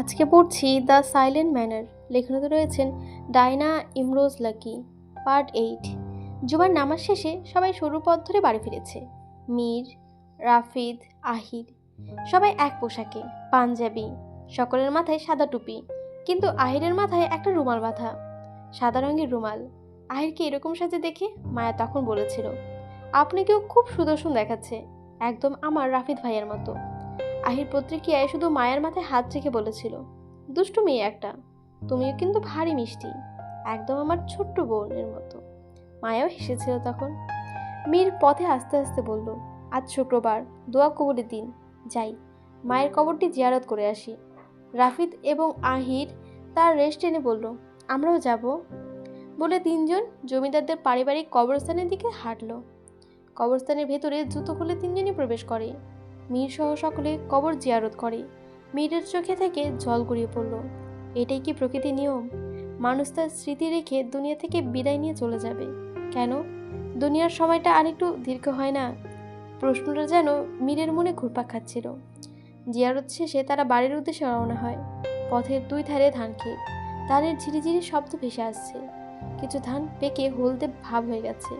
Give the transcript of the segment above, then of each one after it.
আজকে পড়ছি the silent manner. লেখনতে রয়েছেন Diana Imroz Lucky, part eight. জুমার নামাজ শেষে সবাই সরু পথ ধরে বাড়ি ফিরেছে। মীর, রাফিদ, আহির, সবাই এক পোশাকে, পাঞ্জাবি, সকলের মাথায় সাদা টুপি, কিন্তু আহিরের মাথায় একটা রুমাল বাঁধা। সাদা রঙের রুমাল। আহিরকে এরকম সাজে দেখে মায়া তখন বলেছিল আপনাকেও খুব সুদর্শন দেখাচ্ছে, একদম আমার রাফিদ ভাইয়ের মতো। আহির প্রতিক্রিয়ায় শুধু মায়ের মাথায় হাত রেখে বলেছিল, দুষ্টু মেয়ে একটা। তুমিও কিন্তু ভারী মিষ্টি। একদম আমার ছোট্ট বোনের মতো। মায়াও হেসেছিল তখন। মীর পথে আস্তে আস্তে বলল, আজ শুক্রবার, দোয়া কবরের দিন। যাই, মায়ের কবরটি জিয়ারত করে আসি। রাফিদ এবং আহির তার রেস্ট এনে বলল, আমরাও যাব। বলে তিনজন জমিদারদের পারিবারিক কবরস্থানের দিকে হাঁটলো। কবরস্থানের ভেতরে জুতো খুলে তিনজনই প্রবেশ করে। মীর সহ সকলে কবর জিয়ারত করে। মীরের চোখে থেকে জল গড়িয়ে পড়ল। এটাই কি প্রকৃতির নিয়ম? মানুষ তার স্মৃতি রেখে দুনিয়া থেকে বিদায় নিয়ে চলে যাবে। কেন? দুনিয়ার সময়টা আরেকটু দীর্ঘ হয় না। প্রশ্নটা যেন মীরের মনে ঘুরপাক খাচ্ছিল। জিয়ারত শেষে তারা বাড়ির উদ্দেশ্যে রওনা হয়। পথের দুই ধারে ধান ক্ষেত। ধানের ঝিরিঝিরি শব্দ ভেসে আসছে। কিছু ধান পেকে হলদে ভাব হয়ে গেছে।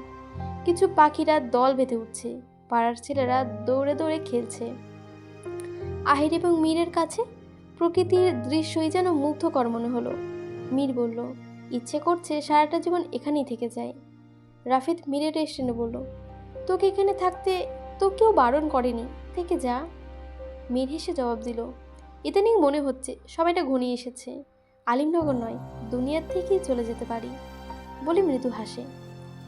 কিছু পাখিরা দল বেঁধে উঠছে। পাড়ার ছেলেরা দৌড়ে দৌড়ে খেলছে। আহির এবং মীরের কাছে প্রকৃতির দৃশ্যই যেন মুগ্ধকর মনে হলো। মীর বলল, ইচ্ছে করছে সারাটা জীবন এখানেই থেকে যায়। রাফিদ মীরের স্টেনে বলল, তোকে এখানে থাকতে তো কেউ বারণ করেনি। থেকে যা। মীর হেসে জবাব দিল, ইদানিং মনে হচ্ছে সবাইটা ঘনিয়ে এসেছে। আলিমনগর নয়, দুনিয়ার থেকেই চলে যেতে পারি। বলে মৃদু হাসে।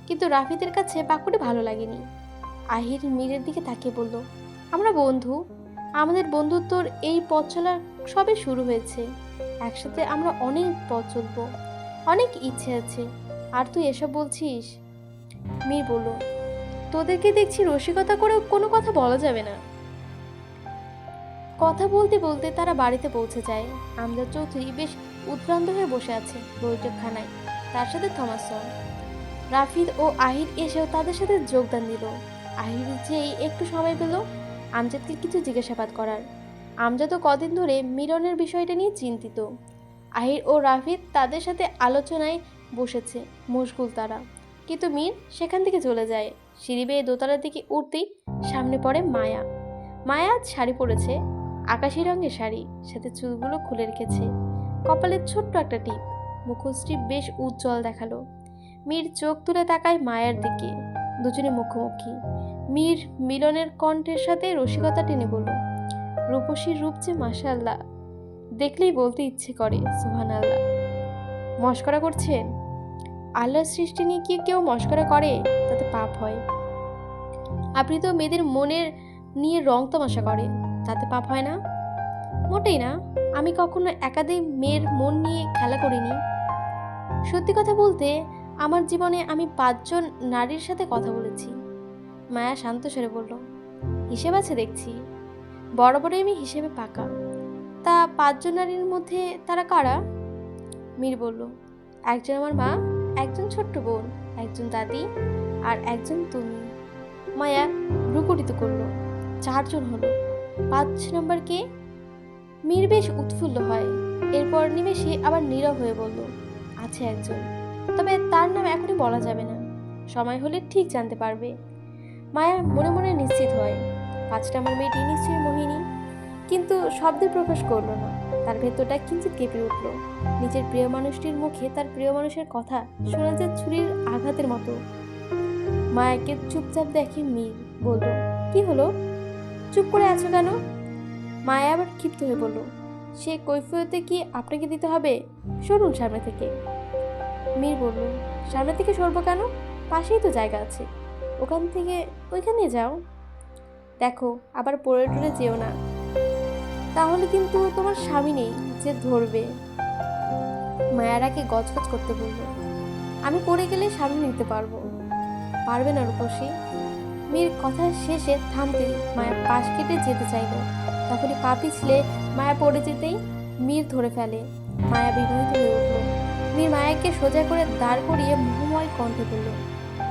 কিন্তু রাফিদের কাছে বাক্যটি ভালো লাগেনি। আহির মীরের দিকে তাকিয়ে বলল, আমরা বন্ধু। আমাদের বন্ধুত্বর এই পথ চলা সবে শুরু হয়েছে। একসাথে আমরা অনেক পথ চলবো। অনেক ইচ্ছে আছে। আর তুই এসব বলছিস? মীর বলল, তোদেরকে দেখছি রসিকতা করেও কোনো কথা বলা যাবে না। কথা বলতে বলতে তারা বাড়িতে পৌঁছে যায়। আমজাদ চৌধুরী বেশ উদ্ভ্রান্ত হয়ে বসে আছে বৈঠকখানায়। তার সাথে থমাসন রাফিদ ও আহির এসেও তাদের সাথে যোগদান দিল। আহির যেই একটু সময় পেল, আমজাদকে কিছু জিজ্ঞাসাবাদ করার। আমজাদও কদিন ধরে মিলনের বিষয়টা নিয়ে চিন্তিত। আহির ও রাফিদ তাদের সাথে আলোচনায় বসেছে, মশগুল তারা। কিন্তু মীর সেখান থেকে চলে যায়। সিঁড়ি বেয়ে দোতলার দিকে উঠতেই সামনে পড়ে মায়া। মায়া আজ শাড়ি পরেছে, আকাশি রঙের শাড়ি, সাথে চুলগুলো খুলে রেখেছে। কপালের ছোট্ট একটা টিপ, মুখশ্রী বেশ উজ্জ্বল দেখাল। মীর চোখ তুলে তাকায় মায়ের দিকে, দুজনে মুখোমুখি। মীর মিলনের কণ্ঠের সাথে রসিকতা টেনে বলল, রূপসীর রূপ যে মাশাল্লাহ দেখলেই বলতে ইচ্ছে করে সুহান আল্লাহ মস্করা করছেন? আল্লাহর সৃষ্টি নিয়ে কি কেউ মস্করা করে? তাতে পাপ হয়। আপনি তো মেয়েদের মনের নিয়ে রং তামাশা করেন, তাতে পাপ হয় না? মোটেই না, আমি কখনো একাধিক মেয়ের মন নিয়ে খেলা করিনি। সত্যি কথা বলতে, আমার জীবনে আমি পাঁচজন নারীর সাথে কথা বলেছি। মায়া শান্ত স্বরে বলল, হিসেব আছে দেখছি। বড় বড় আমি হিসেবে পাকা। তা পাঁচজন নারীর মধ্যে তারা কারা? মীর বলল, একজন আমার মা, একজন ছোট্ট বোন, একজন দাদি আর একজন তুমি। মায়া ভ্রুকুটিত করল, চারজন হলো। পাঁচ নম্বর কে? মীর বেশ উৎফুল্ল হয়। এরপর নিমেষে আবার নীরব হয়ে বলল, আছে একজন। তবে তার নাম এখনই বলা যাবে না। সময় হলে ঠিক জানতে পারবে। মায়া মনে মনে নিশ্চিত হয়। পাঁচটা আমার মেয়েটি নিশ্চয়ই মোহিনী। কিন্তু শব্দে প্রকাশ করল না। তার ভেতরটা কিঞ্চিত কেঁপে উঠল। নিজের প্রিয় মানুষটির মুখে তার প্রিয় মানুষের কথা শোনা যায় ছুরির আঘাতের মতো। মায়াকে চুপচাপ দেখে মীর বলল, কি হলো? চুপ করে আছো কেন? মায়া আবার ক্ষিপ্ত হয়ে বলল, সে কৈফিয়তে কি আপনাকে দিতে হবে? সরুন সামনে থেকে। মীর বলল, সামনে থেকে সরবো কেন? পাশেই তো জায়গা আছে। ওখান থেকে ওইখানে যাও। দেখো, আবার পড়ে টরে যেও না। তাহলে কিন্তু তোমার স্বামী নেই যে ধরবে। মায়ারাকে গজগজ করতে বলবে আমি পড়ে গেলে স্বামী নিতে পারব। পারবে না রূপসী। মীর কথা শেষে থামতেই মায়া পাশ কেটে যেতে চাইল। তখনই পা পিছলে মায়া পড়ে যেতেই মীর ধরে ফেলে। মায়া বিবাহিত হয়ে উঠল। মীর মায়াকে সোজা করে দাঁড় করিয়ে মোহময় কণ্ঠে বলল,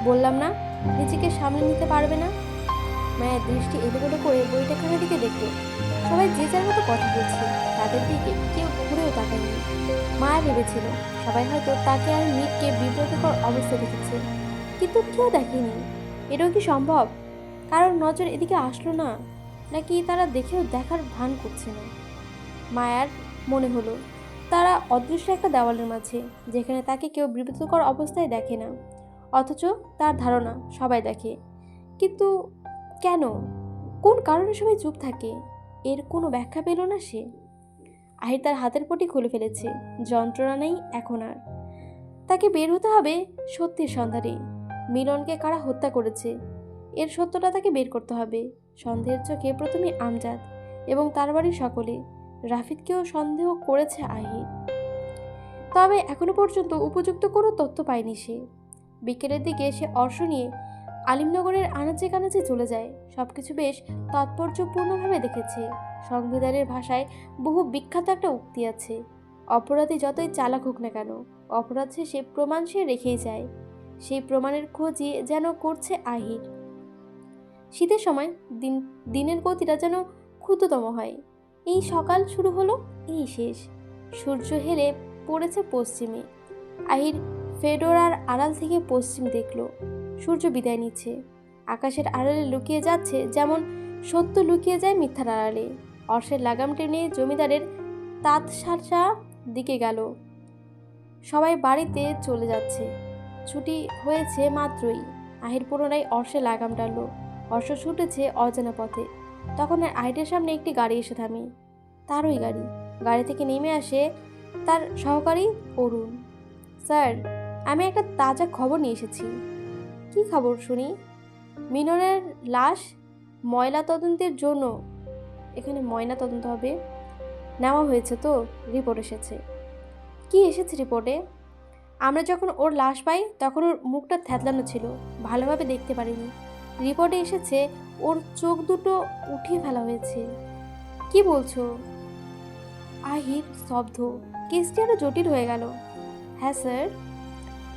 বললাম না নিজেকে সামলে নিতে পারবে না? মায়ের দৃষ্টি এলোমেলো করে বইটা বইটাখানার দিকে দেখল। সবাই যে যার মতো কথা বলছে, তাদের দিকে কেউ ঘুরেও তাকায়নি। মায়া ভেবেছিল, সবাই হয়তো তাকে আর মিটকে বিব্রতকর অবস্থা দেখেছে। কিন্তু কেউ দেখেনি। এটাও কি সম্ভব? কারোর নজর এদিকে আসলো না? নাকি তারা দেখেও দেখার ভান করছে না? মায়ার মনে হলো, তারা অদৃশ্য একটা দেওয়ালের মাঝে, যেখানে তাকে কেউ বিব্রতকর অবস্থায় দেখে না। অথচ তার ধারণা সবাই দেখে। কিন্তু কেন? কোন কারণে সবাই চুপ থাকে? এর কোনো ব্যাখ্যা পেল না সে। আহির তার হাতের পটি খুলে ফেলেছে। যন্ত্রণা নেই এখন আর। তাকে বের হতে হবে সত্যির সন্ধানে। মিলনকে কারা হত্যা করেছে? এর সত্যটা তাকে বের করতে হবে। সন্দেহের চোখে প্রথমে আমজাদ এবং তার বাড়ির সকলে। রাফিদকেও সন্দেহ করেছে আহির তবে এখনও পর্যন্ত উপযুক্ত কোনো তথ্য পায়নি সে। বিকেলের দিকে সে অর্শ নিয়ে আলিমনগরের আনাচে কানাচে চলে যায়। সবকিছু বেশ তাৎপর্যপূর্ণভাবে দেখেছে। সংবিধানের ভাষায় বহু বিখ্যাত একটা উক্তি আছে। অপরাধী যতই চালাক হোক না কেন, অপরাধ শেষে প্রমাণ সে রেখেই যায়। সেই প্রমাণের খোঁজই যেন করছে আহির। শীতের সময় দিন, দিনের গতিটা যেন ক্ষুদ্রতম হয়। এই সকাল শুরু হলো, এই শেষ। সূর্য হেলে পড়েছে পশ্চিমে। আহির ফেডোরার আড়াল থেকে পশ্চিম দেখল। সূর্য বিদায় নিচ্ছে। আকাশের আড়ালে লুকিয়ে যাচ্ছে যেমন সত্য লুকিয়ে যায় মিথ্যার আড়ালে। অর্শের লাগাম টেনে জমিদারের তাঁতশাসা দিকে গেল। সবাই বাড়িতে চলে যাচ্ছে। ছুটি হয়েছে মাত্রই। আহির পুনরায় অর্শে লাগাম টানলো। অর্শ ছুটেছে অজানা পথে। তখন আর আহিরের সামনে একটি গাড়ি এসে থামে। তারই গাড়ি। গাড়ি থেকে নেমে আসে তার সহকারী অরুণ। স্যার আমি একটা তাজা খবর নিয়ে এসেছি। কি খবর, শুনি? মিননের লাশ ময়লা তদন্তের জন্য এখানে ময়না তদন্ত হবে। নেওয়া হয়েছে তো, রিপোর্ট এসেছে। কি এসেছে রিপোর্টে? আমরা যখন ওর লাশ পাই, তখন ওর মুখটা থ্যাতলানো ছিল। ভালোভাবে দেখতে পারিনি। রিপোর্টে এসেছে, ওর চোখ দুটো উঠিয়ে ফেলা হয়েছে। কি বলছো? আহির স্তব্ধ। কেসটি আরও জটিল হয়ে গেল। হ্যাঁ স্যার?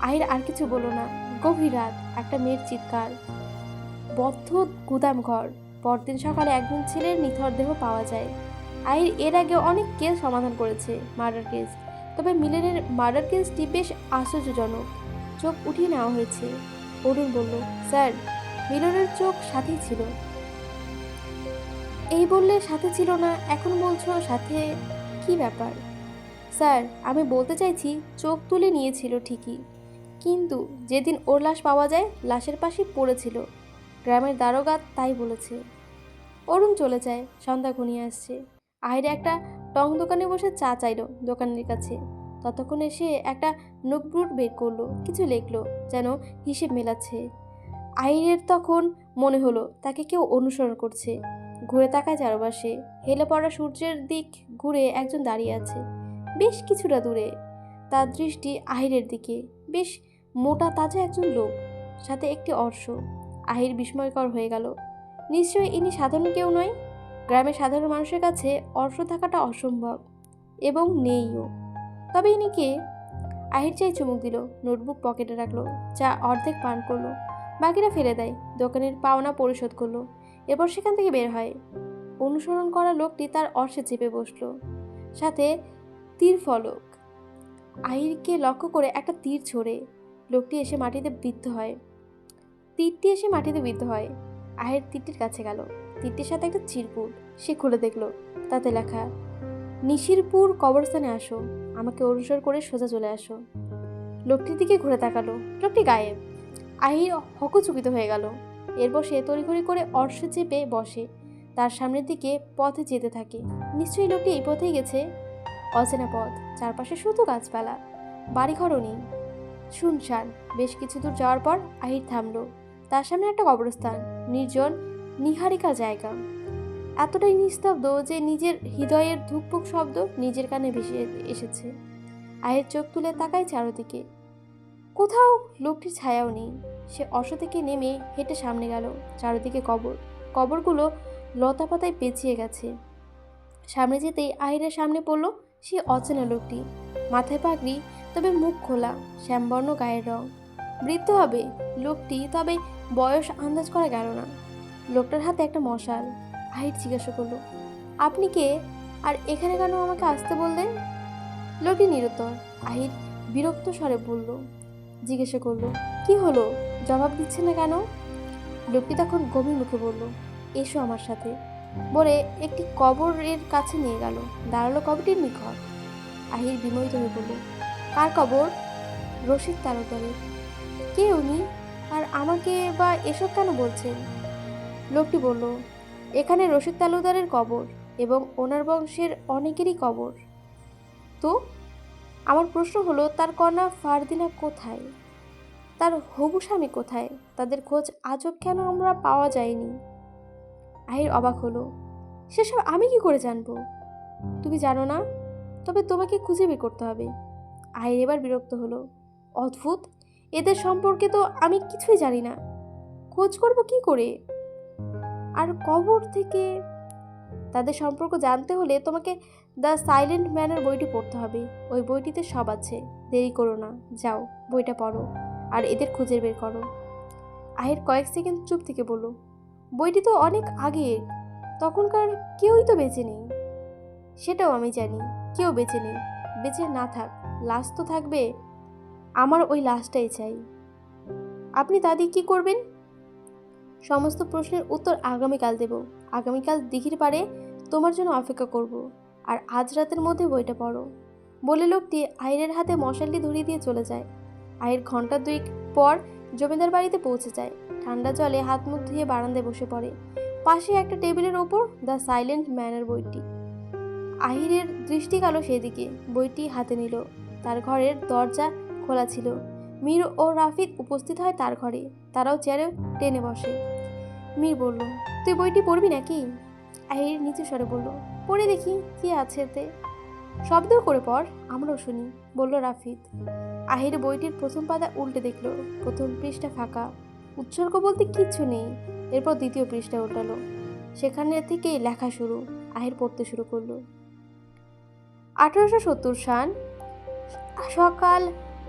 আহির আর কিছু বলো না। গভীর রাত, একটা মেয়ের চিৎকার। বদ্ধ গুদাম ঘর পরদিন সকালে একজন ছেলের নিথর দেহ পাওয়া যায়। আহির এর আগে অনেক কেস সমাধান করেছে, মার্ডার কেস। তবে মিলনের মার্ডার কেসটি বেশ আশ্চর্যজনক। চোখ উঠিয়ে নেওয়া হয়েছে। অরুণ বলল, স্যার, মিলনের চোখ সাথেই ছিল। এই বললে সাথে ছিল না, এখন বলছো সাথে? কি ব্যাপার? স্যার, আমি বলতে চাইছি, চোখ তুলে নিয়েছিল ঠিকই। কিন্তু যেদিন ওর লাশ পাওয়া যায়, লাশের পাশে পড়েছিল। গ্রামের দারোগা তাই বলেছে। অরুণ চলে যায়, সন্ধ্যা ঘনিয়ে আসছে। আহিরে একটা টং দোকানে বসে চা চাইলো দোকানের কাছে। ততক্ষণে সে একটা নোটবুট বের করল, কিছু লিখলো, যেন হিসেব মেলাচ্ছে। আহিরের তখন মনে হলো তাকে কেউ অনুসরণ করছে। ঘুরে তাকায় চারপাশে হেলে পড়া সূর্যের দিক ঘুরে একজন দাঁড়িয়ে আছে। বেশ কিছুটা দূরে। তার দৃষ্টি আহিরের দিকে। বেশ মোটা তাজা একজন লোক, সাথে একটি অর্শ। আহির বিস্ময়কর হয়ে গেল। নিশ্চয়ই ইনি সাধারণ কেউ নয়? গ্রামের সাধারণ মানুষের কাছে অর্শ থাকাটা অসম্ভব এবং নেইও। তবে ইনি কে? আহির চাই চুমুক দিল, নোটবুক পকেটে রাখল চা অর্ধেক পান করল। বাকিরা ফেলে দেয়, দোকানের পাওনা পরিশোধ করল। এরপর সেখান থেকে বের হয়। অনুসরণ করা লোকটি তার অর্শে চেপে বসল। সাথে তীর ফলক। আহিরকে লক্ষ্য করে একটা তীর ছোড়ে লোকটি এসে মাটিতে বিদ্ধ হয়। তীরটি এসে মাটিতে বিদ্ধ হয়। আহির তীরটির কাছে গেল। তীরটির সাথে একটা চিরকুট। সে খুলে দেখল। তাতে লেখা, নিশিরপুর কবরস্থানে আসো। আমাকে অনুসরণ করে সোজা চলে আসো। লোকটির দিকে ঘুরে তাকালো। লোকটি গায়েব। আহির হকচকিত হয়ে গেল। এরপর সে তড়িঘড়ি করে অর্শ চেপে বসে। তার সামনের দিকে পথে যেতে থাকে। নিশ্চয়ই লোকটি এই পথেই গেছে? অচেনা পথ। চারপাশে শুধু গাছপালা। বাড়িঘরও নেই। শুনশান বেশ কিছু দূর যাওয়ার পর আহির থামলো। তার সামনে একটা কবরস্থান, নির্জন, নিহারিকা জায়গা। এতটাই নিস্তব্ধ যে নিজের হৃদয়ের ধুকপুক শব্দ নিজের কানে ভেসে এসেছে। আয়ের চোখ তুলে তাকায় চারদিকে। কোথাও লোকটির ছায়াও নেই। সে অশ্ব থেকে নেমে হেঁটে সামনে গেল, চারদিকে কবর। কবরগুলো লতা পাতায় পেঁচিয়ে গেছে। সামনে যেতেই আহিরের সামনে পড়ল সে অচেনা লোকটি। মাথায় পাগড়ি তবে মুখ খোলা, শ্যামবর্ণ গায়ের রং। বৃদ্ধ হবে, লোকটি তবে বয়স আন্দাজ করা গেল না। লোকটার হাতে একটা মশাল। আহির জিজ্ঞাসা করল, আপনি কে? আর এখানে কেন আমাকে আসতে বললেন? লোকটি নিরুত্তর, আহির বিরক্ত স্বরে বলল, জিজ্ঞাসা করল, কি হলো? জবাব দিচ্ছে না কেন? লোকটি তখন গভীর মুখে বলল, এসো আমার সাথে। বলে একটি কবরের কাছে নিয়ে গেল, দাঁড়াল কবরটির নিকট। আহির বিমোহিত হয়ে বলল কার কবর? রশিদ তালুকদারের কে উনি? আর আমাকে বা এসব কেন বলছেন? লোকটি বলল, এখানে রশিদ তালুকদারের কবর এবং ওনার বংশের অনেকেরই কবর। তো? আমার প্রশ্ন হলো, তার কন্যা ফারদিনা কোথায়? তার হবু স্বামী কোথায়? তাদের খোঁজ আজও কেন আমরা পাওয়া যায়নি? আহির অবাক হলো, সেসব আমি কি করে জানব? তুমি জানো না? তবে তোমাকে খুঁজে বের করতে হবে। আহির এবার বিরক্ত হলো। অদ্ভুত! এদের সম্পর্কে তো আমি কিছুই জানি না। খোঁজ করব কি করে? আর কবর থেকে তাদের সম্পর্ক জানতে হলে তোমাকে দ্য সাইলেন্ট ম্যানের বইটি পড়তে হবে। ওই বইটিতে সব আছে। দেরি করো না। যাও, বইটা পড়ো। আর এদের খুঁজে বের করো। আহির কয়েক সেকেন্ড চুপ থেকে বলল, বইটি তো অনেক আগে তখনকার কেউই তো বেঁচে নেই। সেটাও আমি জানি। কেউ বেঁচে নেই। বেঁচে না থাক। লাশ তো থাকবে। আমার ওই লাশটাই চাই। আপনি দাদি কি করবেন? সমস্ত প্রশ্নের উত্তর আগামীকাল দেব। আগামীকাল দিঘির পাড়ে তোমার জন্য অপেক্ষা করব। আর আজ রাতের মধ্যে বইটা পড়ো। বলে লোকটি আইরের হাতে মশালটি ধরিয়ে দিয়ে চলে যায়। আয়ের ঘণ্টা দুই পর জমিদার বাড়িতে পৌঁছে যায়। ঠান্ডা জলে হাত মুখ ধুয়ে বারান্দায় বসে পড়ে। পাশে একটা টেবিলের ওপর দ্য সাইলেন্ট ম্যানের বইটি। আহিরের দৃষ্টি গেল সেদিকে। বইটি হাতে নিল। তার ঘরের দরজা খোলা ছিল। মীর ও রাফিদ উপস্থিত হয় তার ঘরে। তারাও চেয়ারে টেনে বসে। মীর বলল, তুই বইটি পড়বি নাকি? আহির নিচু স্বরে বলল, পড়ে দেখি, কি আছে এতে? শব্দ করে পড়, আমরাও শুনি, বলল রাফিদ আহির বইটির প্রথম পাতা উল্টে দেখল। প্রথম পৃষ্ঠা ফাঁকা। উৎসর্গ বলতে কিচ্ছু নেই। এরপর দ্বিতীয় পৃষ্ঠা উল্টালো। সেখানে থেকেই লেখা শুরু। আহির পড়তে শুরু করল। আঠারোশো সত্তর সাল সকাল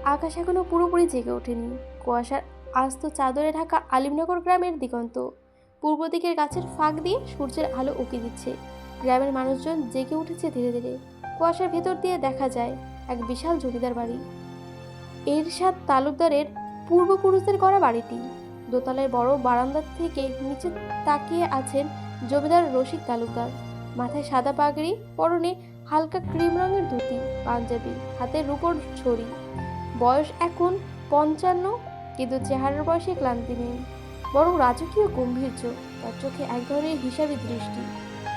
আকাশ এখনও পুরোপুরি জেগে ওঠেনি। কুয়াশার আস্ত চাদরে ঢাকা আলিমনগর গ্রামের দিগন্ত। পূর্ব দিকের গাছের ফাঁক দিয়ে সূর্যের আলো উকি দিচ্ছে। গ্রামের মানুষজন জেগে উঠেছে ধীরে ধীরে। কুয়াশার ভেতর দিয়ে দেখা যায় এক বিশাল জমিদার বাড়ি। এরশাদ তালুকদারের পূর্বপুরুষদের করা বাড়িটি। দোতলায় বড় বারান্দা থেকে নিচে তাকিয়ে আছেন জমিদার রশিদ তালুকদার। মাথায় সাদা পাগড়ি পরনে হালকা ক্রিম রঙের ধুতি, পাঞ্জাবি হাতে রূপোর ছড়ি। বয়স এখন পঞ্চান্ন, কিন্তু চেহারার বয়সে ক্লান্তি নেই। বরং রাজকীয় গম্ভীর্য, তার চোখে এক ধরনের হিসাবি দৃষ্টি,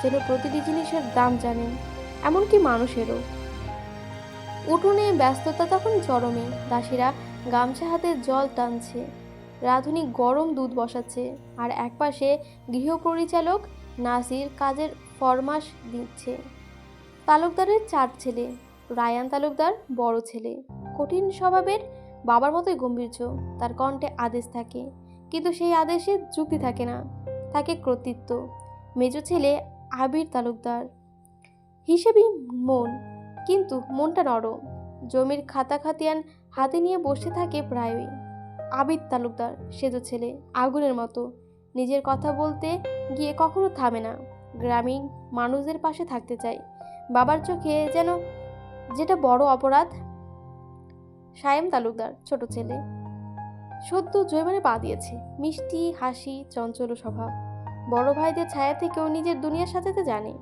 যেন প্রতিটি জিনিসের দাম জানেন এমনকি মানুষেরও। উঠোনে ব্যস্ততা তখন চরমে, দাসীরা গামছা হাতে জল টানছে। রাঁধুনি গরম দুধ বসাচ্ছে, আর একপাশে গৃহপরিচালক নাসির কাজের ফরমাস দিচ্ছে। তালুকদারের চার ছেলে, রায়ান তালুকদার বড় ছেলে। কঠিন স্বভাবের বাবার মতোই গম্ভীর্য, তার কণ্ঠে আদেশ থাকে, কিন্তু সেই আদেশে যুক্তি থাকে না, থাকে কর্তৃত্ব। মেজ ছেলে আবির তালুকদার। হিসেবেই মন, কিন্তু মনটা নরম জমির খাতা খাতিয়ান হাতে নিয়ে বসে থাকে প্রায়ই। আবির তালুকদার, সেজ ছেলে, আগুনের মতো, নিজের কথা বলতে গিয়ে কখনো থামে না, গ্রামীণ মানুষদের পাশে থাকতে চায়। বাবার চোখে যেন যেটা বড় অপরাধ। সায়েম তালুকদার, ছোট ছেলে। সদ্য জৈমানে পা দিয়েছে। মিষ্টি, হাসি, চঞ্চল স্বভাব। বড় ভাইদের ছায়া থেকেও নিজের দুনিয়ার সাজাতে জানে।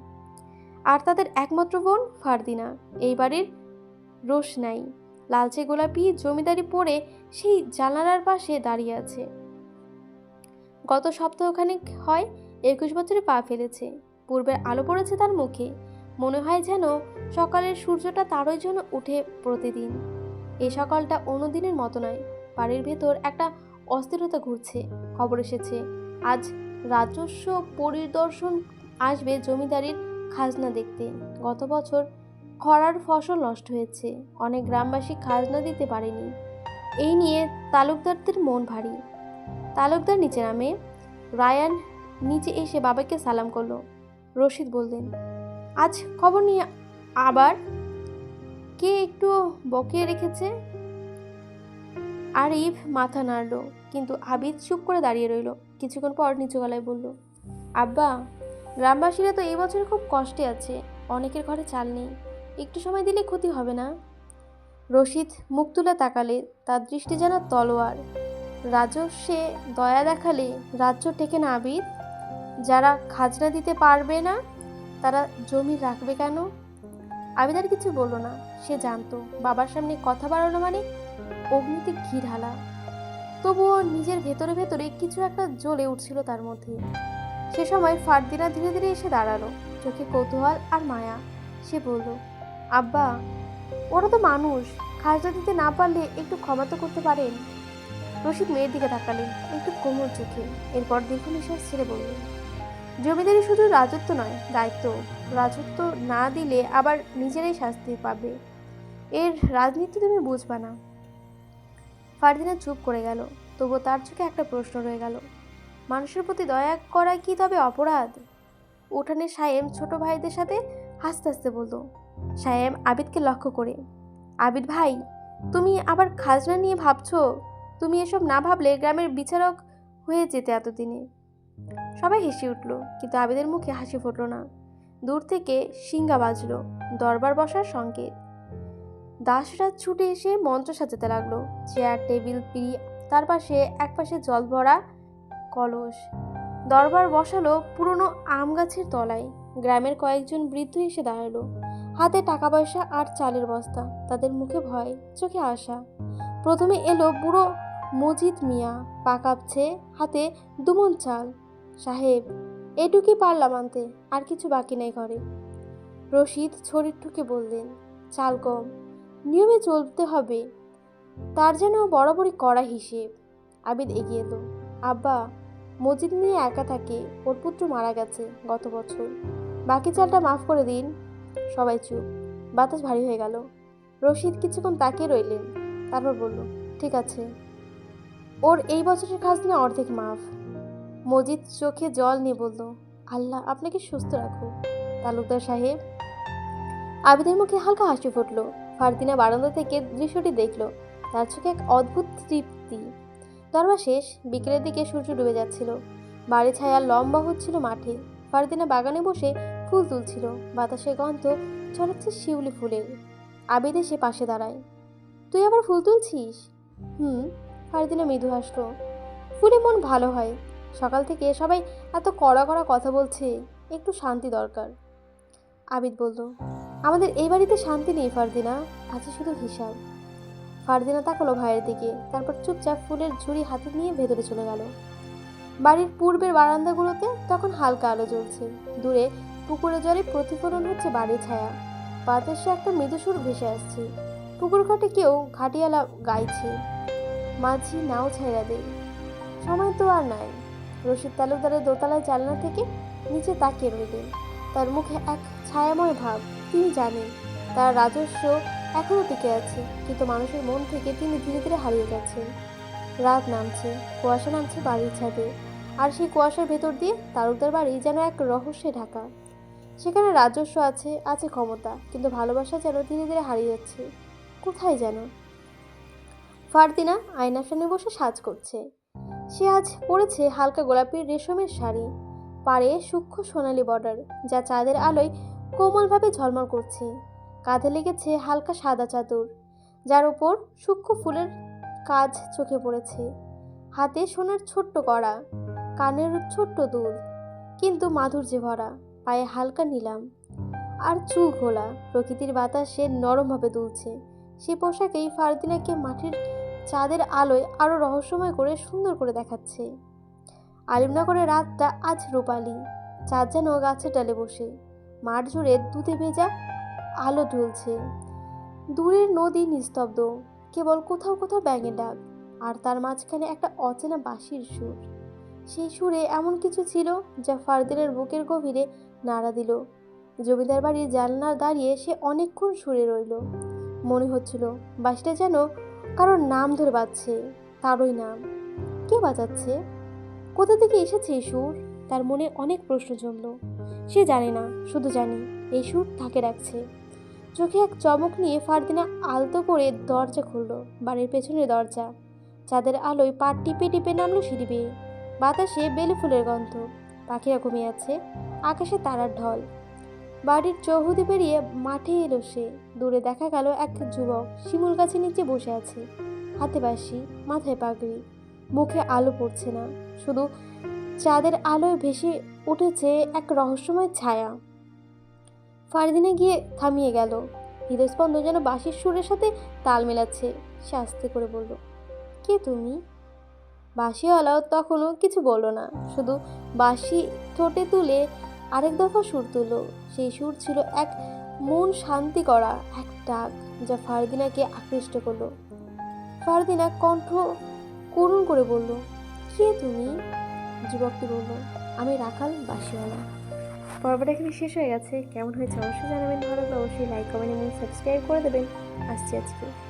আর তাদের একমাত্র বোন ফারদিনা। এই বাড়ির রোষ নাই। লালচে গোলাপি জমিদারি পরে সেই জানালার পাশে দাঁড়িয়ে আছে। গত সপ্তাহখানেক হয় একুশ বছরে পা ফেলেছে। পূর্বের আলো পড়েছে তার মুখে। মনে হয় যেন সকালের সূর্যটা তারই জন্য উঠে প্রতিদিন। এই সকালটা অন্যদিনের মতো নয়, বাড়ির ভেতর একটা অস্থিরতা ঘুরছে, খবর এসেছে। আজ রাজস্ব পরিদর্শন আসবে জমিদারির খাজনা দেখতে। গত বছর খরার ফসল নষ্ট হয়েছে, অনেক গ্রামবাসী খাজনা দিতে পারেনি। এই নিয়ে তালুকদারদের মন ভারী। তালুকদার নিচে নামে, রায়ান নিচে এসে বাবাকে সালাম করল। রশিদ বললেন আজ খবর নিয়ে আবার কে একটু বকিয়ে রেখেছে? আরিফ মাথা নাড়ল, কিন্তু আবিদ চুপ করে দাঁড়িয়ে রইল। কিছুক্ষণ পর নিচু গলায় বলল, আব্বা, গ্রামবাসীরা তো এই বছর খুব কষ্টে আছে, অনেকের ঘরে চাল নেই। একটু সময় দিলে ক্ষতি হবে না? রশিদ মুখ তুলে তাকালে, তার দৃষ্টি যেন তলোয়ার। রাজস্বে দয়া দেখালে রাজ্য টেকে না আবিদ? যারা খাজনা দিতে পারবে না তারা জমি রাখবে কেন? আবিদ আর কিছু বলল না। সে জানতো, বাবার সামনে কথা বাড়ানো মানে অগ্নিতে ঘি ঢালা। তবুও নিজের ভেতরে ভেতরে কিছু একটা জ্বলে উঠছিল তার মধ্যে। সে সময় ফারদিনা ধীরে ধীরে এসে দাঁড়াল, চোখে কৌতূহল আর মায়া। সে বলল, আব্বা, ওরা তো মানুষ, খাজনা দিতে না পারলে একটু ক্ষমা তো করতে পারেন। রশিদ মেয়ের দিকে তাকালেন, একটু কোমর চোখে। এরপর দীর্ঘ নিঃশ্বাস ছেড়ে বললেন জমিদারি শুধু রাজত্ব নয়, দায়িত্ব। রাজত্ব না দিলে আবার নিজেরাই শাস্তি পাবে। এর রাজনীতি তুমি বুঝবা না। ফারদিনা চুপ করে গেল। তবু তার চোখে একটা প্রশ্ন রয়ে গেল। মানুষের প্রতি দয়া করা কি তবে অপরাধ? উঠানে সায়েম ছোট ভাইদের সাথে হাসতে হাসতে বলল, সায়েম, আবিদকে লক্ষ্য করে। আবিদ ভাই, তুমি আবার খাজনা নিয়ে ভাবছ? তুমি এসব না ভাবলে গ্রামের বিচারক হয়ে যেতে এতদিনে। সবাই হেসে উঠল, কিন্তু আবেদের মুখে হাসি ফুটল না। দূর থেকে সিঙ্গা বাজলো, দরবার বসার সংকেত। দাসরা ছুটে এসে মঞ্চ সাজাতে লাগল, চেয়ার, টেবিল, পিড়ি, তার পাশে এক পাশে জল ভরা কলস। দরবার বসালো পুরনো আম গাছের তলায়। গ্রামের কয়েকজন বৃদ্ধ এসে দাঁড়াল। হাতে টাকা পয়সা আর চালের বস্তা, তাদের মুখে ভয়, চোখে আশা। প্রথমে এলো বুড়ো মজিদ মিয়া, পা কাঁপছে, হাতে দুমন চাল। সাহেব, এটুকি পারলাম আনতে, আর কিছু বাকি নাই ঘরে। রশিদ ছড়ির ঠুকে বললেন, চাল কম, নিয়মে চলতে হবে। তার যেন বরাবরই কড়া হিসেব। আবিদ এগিয়ে এলো। আব্বা, মজিদ নিয়ে একা থাকে, ওর পুত্র মারা গেছে গত বছর। বাকি চালটা মাফ করে দিন। সবাই চুপ, বাতাস ভারী হয়ে গেল। রশিদ কিছুক্ষণ তাকিয়ে রইলেন, তারপর বলল, ঠিক আছে। ওর এই বছরের খাজনা অর্ধেক মাফ। মজিদ চোখে জল নিয়ে বলল, আল্লাহ, আপনাকে সুস্থ রাখুক। তালুকদার সাহেব আবিদের মুখে হালকা হাসি ফুটলো। ফারদিনা বারান্দা থেকে দৃশ্যটি দেখল। তার চোখে এক অদ্ভুত তৃপ্তি। দরবার শেষ, বিকেলের দিকে সূর্য ডুবে যাচ্ছিল। বাড়ি ছায়া লম্বা হচ্ছিল মাঠে। ফারদিনা বাগানে বসে ফুল তুলছিল। বাতাসের গন্ধ ছড়াচ্ছে শিউলি ফুলের। আবিদ এসে পাশে দাঁড়ায়। তুই আবার ফুল তুলছিস? হুম। ফারদিনা মৃদু হাসলো। ফুলে মন ভালো হয়। সকাল থেকে সবাই এত কড়া কড়া কথা বলছে, একটু শান্তি দরকার। আবিদ বলল, আমাদের এই বাড়িতে শান্তি নেই, ফারদিনা। আছে শুধু হিসাব। ফারদিনা তাকালো ভাইয়ের দিকে, তারপর চুপচাপ ফুলের ঝুড়ি হাতে নিয়ে ভেতরে চলে গেল। বাড়ির পূর্বের বারান্দাগুলোতে তখন হালকা আলো জ্বলছে। দূরে পুকুরে জলে প্রতিফলন হচ্ছে বাড়ির ছায়া। বাতাসে একটা মৃদু সুর ভেসে আসছে। পুকুর ঘাটে কেউ ঘাটিয়ালা গাইছে। মাঝি নাও ছাইরা দেয় সময় তো আর নাই। রশিদ তালুকদারের দোতলায় জানলা থেকে নিচে তাকিয়ে রইলেন। তার মুখে এক ছায়াময় ভাব, তিনি জানেন, তার রাজস্ব এখনও টিকে আছে, কিন্তু মানুষের মন থেকে তিনি ধীরে ধীরে হারিয়ে যাচ্ছেন। রাত নামছে, কুয়াশা নামছে বাড়ির ছাদে, আর সেই কুয়াশার ভেতর দিয়ে তালুকদার বাড়ি যেন এক রহস্যে ঢাকা। সেখানে রাজস্ব আছে আছে ক্ষমতা, কিন্তু ভালোবাসা যেন ধীরে ধীরে হারিয়ে যাচ্ছে। কোথায় যেন? ফারদিনা আয়নার সামনে বসে সাজ করছে। সে আজ পরেছে হালকা গোলাপি রেশমের শাড়ি, পাড়ে সূক্ষ্ম সোনালি বর্ডার, যা চাঁদের আলোয় কোমলভাবে ঝলমল করছে। কাঁধে লেগেছে হালকা সাদা চাদর, যার উপর সূক্ষ্ম ফুলের কাজ চোখে পড়েছে। হাতে সোনার ছোট্ট কড়া কানের ছোট্ট দুল, কিন্তু মাধুর্যে ভরা, পায়ে হালকা নিলাম। আর চুল খোলা প্রকৃতির বাতাসে নরমভাবে দুলছে। সে পোশাকেই ফারদিনাকে মাটির চাঁদের আলোয় আরও রহস্যময় করে সুন্দর করে দেখাচ্ছে। আলিমনগরের রাতটা আজ রূপালি। চাঁদ যেন গাছের ডালে বসে। মাঠ জুড়ে দুধে ভেজা আলো ঢুলছে। দূরের নদী নিস্তব্ধ। কেবল কোথাও কোথাও ব্যাঙের ডাক। আর তার মাঝখানে একটা অচেনা বাঁশির সুর। সেই সুরে এমন কিছু ছিল যা ফারদিনের বুকের গভীরে নাড়া দিল। জমিদার বাড়ির জানলার দাঁড়িয়ে সে অনেকক্ষণ সুরে রইল। মনে হচ্ছিল বাঁশিটা যেন কারোর নাম ধরে বাজছে, তারই নাম। কে বাজাচ্ছে? কোথা থেকে এসেছে এই সুর? তার মনে অনেক প্রশ্ন জমল। সে জানে না, শুধু জানি, এই সুর তাকে রাখছে চোখে এক চমক নিয়ে ফারদিনা আলতো করে দরজা খুলল, বাড়ির পেছনের দরজা। চাঁদের আলোয় পা টিপে টিপে নামলো সিঁড়ি বেয়ে। বাতাসে বেলি ফুলের গন্ধ। পাখিরা ঘুমিয়ে আছে, আকাশে তারার ঢল। বাড়ির চৌহদি পেরিয়ে মাঠে এলো সে। দূরে দেখা গেল এক যুবক। শিমুল গাছের নিচে বসে আছে। হাতে বাসি মাথায় পাগড়ি। মুখে আলো পড়ছে না। শুধু চাঁদের আলোয় ভেসে উঠেছে এক রহস্যময় ছায়া। ফারদিনে গিয়ে থামিয়ে গেল। হৃদস্পন্দন যেন বাঁশির সুরের সাথে তাল মেলাচ্ছে। সে আস্তে করে বলল, কে তুমি? বাঁশিওয়ালাও তখনও কিছু বলল না। শুধু বাঁশি ঠোঁটে তুলে আরেক দফা সুর তুলল। সেই সুর ছিল এক মন শান্তি করা এক ডাক, যা ফারদিনাকে আকৃষ্ট করল। ফারদিনা কণ্ঠ করুণ করে বলল, কে তুমি? যুবকটি বলল, আমি রাখাল বাঁশিওয়ালা। পর্বটা এখানে শেষ হয়ে গেছে। কেমন হয়েছে অবশ্যই জানাবেন ভালো অবশ্যই লাইক কমেন্ট এবং সাবস্ক্রাইব করে দেবেন। আসছি আজকে।